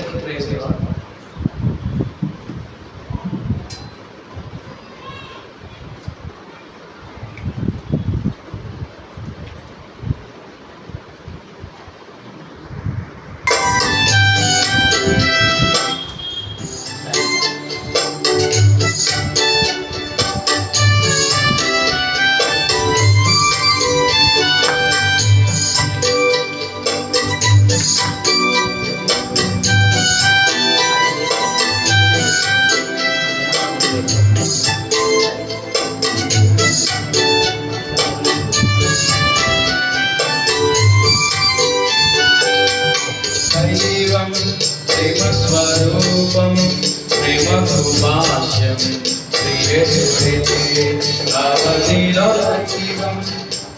that he praised God.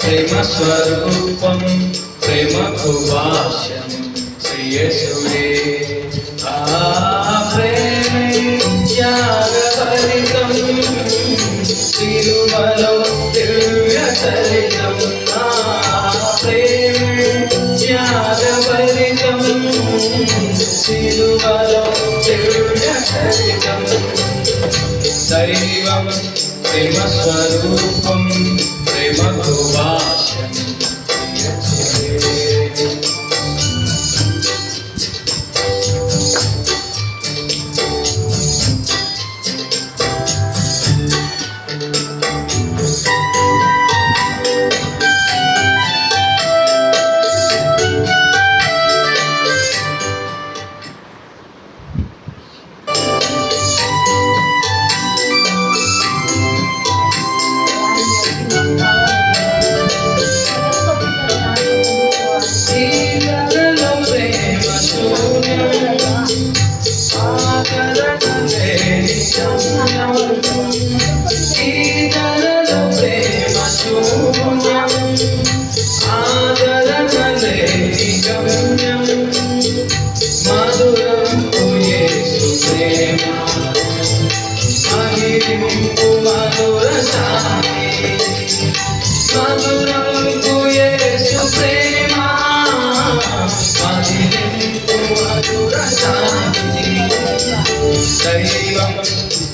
ప్రేమ స్వరూపం ప్రేమకు భాష్యం శ్రీయసురే ఆ ప్రేమే త్యాగపరితం తిరుమలో దివ్యచరితం ఆ ప్రేమే త్యాగపరితం తిరుమలో దివ్యచరితం దైవం ప్రేమ స్వరూపం ప్రేమతో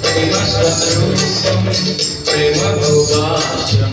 ప్రేమ స్వరూపం ప్రేమ భూభాషం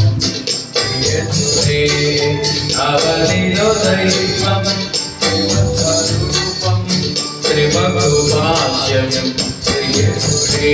ధరించే అవధిలో దైవం స్వరూపం త్రిభగు భాష్యం త్రియపురే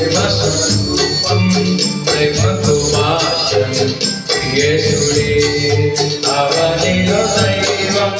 ప్రేమ స్వరూపం ప్రేమకు భాషం యేసుడే అవనిలో దైవం